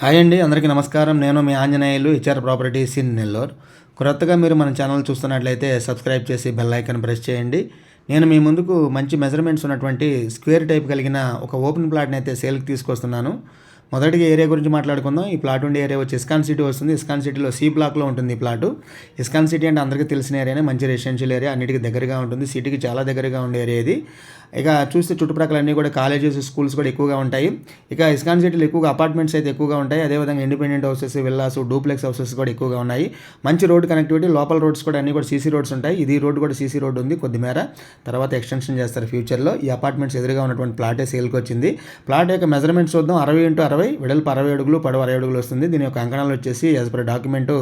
Hi అండి అందరికీ నమస్కారం. నేను మీ Anjaneyulu HR properties in Nellore. కొత్తగా మీరు మన ఛానల్ చూస్తున్నట్లయితే సబ్స్క్రైబ్ చేసి బెల్ ఐకాన్ ప్రెస్ చేయండి. నేను మీ ముందుకు మంచి మెజర్మెంట్స్ ఉన్నటువంటి స్క్వేర్ టైప్ కలిగిన ఒక ఓపెన్ ప్లాట్ని అయితే సేల్కి తీసుకొస్తున్నాను. మొదటిగా ఏరియా గురించి మాట్లాడుకుందాం. ఈ ప్లాట్ ఉండే ఏరియా వచ్చి ఇస్కాన్ సిటీ వస్తుంది. ఇస్కాన్ సిటీలో సి బ్లాక్లో ఉంటుంది ఈ ప్లాటు. ఇస్కాన్ సిటీ అంటే అందరికీ తెలిసిన ఏరియానే మంచి రెసిడెన్షియల్ ఏరియా అన్నిటికీ దగ్గరగా ఉంటుంది. సిటీకి చాలా దగ్గరగా ఉండే ఏరియా ఇది. ఇక చూస్తే చుట్టుప్రక్కల అన్నీ కూడా కాలేజెస్ స్కూల్స్ కూడా ఎక్కువగా ఉంటాయి. ఇక ఇస్కాన్ సిటీలో ఎక్కువగా అపార్ట్మెంట్స్ అయితే ఎక్కువగా ఉంటాయి. అదేవిధంగా independent houses villas duplex houses కూడా ఎక్కువగా ఉన్నాయి. మంచి రోడ్ కనెక్టివిటీ లోపల రోడ్స్ కూడా అన్ని కూడా సీసీ రోడ్స్ ఉంటాయి. ఇది రోడ్ కూడా సీసీ రోడ్ ఉంది కొద్దిమేర. తర్వాత ఎక్స్టెన్షన్ చేస్తారు ఫ్యూచర్లో ఈ అపార్ట్మెంట్స్ ఎదురుగా ఉన్నటువంటి ప్లాటే సేల్కి వచ్చింది. ప్లాట్ యొక్క మెజర్మెంట్స్ చూద్దాం. అరవై ఇంటూ అరవై వెడల్పు అరవై అడుగులు పడవ అరవై అడుగులు వస్తుంది. దీని యొక్క అంకణాలు వచ్చేసి యాజ్ పర్ డాక్యుమెంట్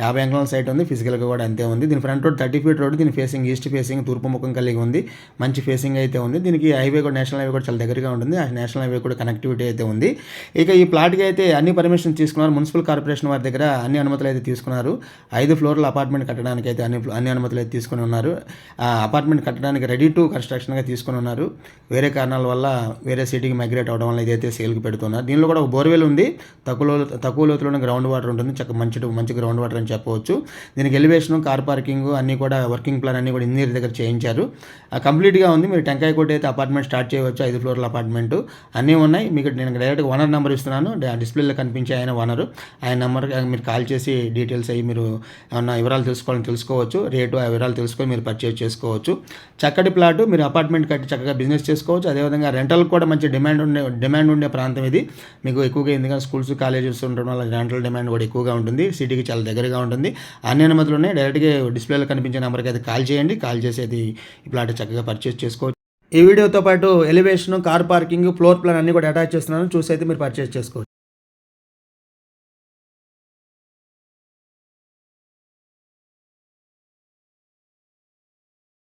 యాభై అంకణాల సైట్ ఉంది. ఫిజికల్గా కూడా అంతే ఉంది. దీని front road thirty feet road దీని ఫేసింగ్ ఈస్ట్ ఫేసింగ్ తూర్పు ముఖం కలిగి ఉంది. మంచి ఫేసింగ్ అయితే ఉంది. దీనికి హైవే కూడా నేషనల్ హైవే కూడా చాలా దగ్గరగా ఉంటుంది. ఆ నేషనల్ హైవే కూడా కనెక్టివిటీ అయితే ఉంది. ఇక ఈ ప్లాట్కి అయితే అన్ని పర్మిషన్ తీసుకున్నారు. మున్సిపల్ కార్పొరేషన్ వారి దగ్గర అన్ని అనుమతులు అయితే తీసుకున్నారు. ఐదు ఫ్లోర్ల అపార్ట్మెంట్ కట్టడానికి అయితే అన్ని అన్ని అనుమతులు అయితే తీసుకుని ఉన్నారు. ఆ అపార్ట్మెంట్ కట్టడానికి రెడీ టు కన్స్ట్రక్షన్గా తీసుకుని ఉన్నారు. వేరే కారణాల వల్ల వేరే సిటీకి మైగ్రేట్ అవడం వల్ల ఇదైతే సేల్కి పెడుతున్నారు. దీనిలో కూడా ఒక బోర్వెల్ ఉంది. తక్కువ తక్కువ లోతులోనే గ్రౌండ్ వాటర్ ఉంటుంది. చక్క మంచి మంచి గ్రౌండ్ వాటర్ అని చెప్పవచ్చు. దీనికి ఎలివేషన్ కార్ పార్కింగ్ అన్నీ కూడా వర్కింగ్ ప్లాన్ అన్నీ కూడా ఇంజనీర్ దగ్గర చేయించారు. కంప్లీట్గా ఉంది. మీరు టెంకాయ కోట అయితే అపార్ట్మెంట్ స్టార్ట్ చేయవచ్చు. ఐదు ఫ్లోర్ల అపార్ట్మెంట్ అన్నీ ఉన్నాయి. మీకు నేను డైరెక్ట్గా ఓనర్ నెంబర్ ఇస్తున్నాను. డిస్ప్లేలో కనిపించే ఆయన ఓనరు ఆయన నెంబర్ మీరు కాల్ చేసి డీటెయిల్స్ అయ్యి మీరు ఏమన్నా వివరాలు తెలుసుకోవాలని తెలుసుకోవచ్చు. రేటు ఆ వివరాలు తెలుసుకొని మీరు పర్చేజ్ చేసుకోవచ్చు. చక్కటి ప్లాట్ మీరు అపార్ట్మెంట్ కట్టి చక్కగా బిజినెస్ చేసుకోవచ్చు. అదేవిధంగా రెంటల్ కూడా మంచి డిమాండ్ ఉండే డిమాండ్ ఉండే ప్రాంతం ఇది. మీకు ఎక్కువగా ఎందుకంటే స్కూల్స్ కాలేజెస్ ఉండడం వల్ల గ్రాంట్ల డిమాండ్ కూడా ఎక్కువగా ఉంటుంది. సిటీకి చాలా దగ్గరగా ఉంటుంది. అన్ని అనుమతులు ఉన్నాయి డైరెక్ట్గా డిస్ప్లేలో కనిపించే నెంబర్కి అయితే కాల్ చేయండి. కాల్ చేసి అది ఈ ప్లాట్ చక్కగా పర్చేస్ చేసుకోవచ్చు. ఈ వీడియోతో పాటు elevation car parking floor plan అన్ని కూడా అటాచ్ చేస్తున్నాను. చూసి అయితే మీరు పర్చేస్ చేసుకోవచ్చు.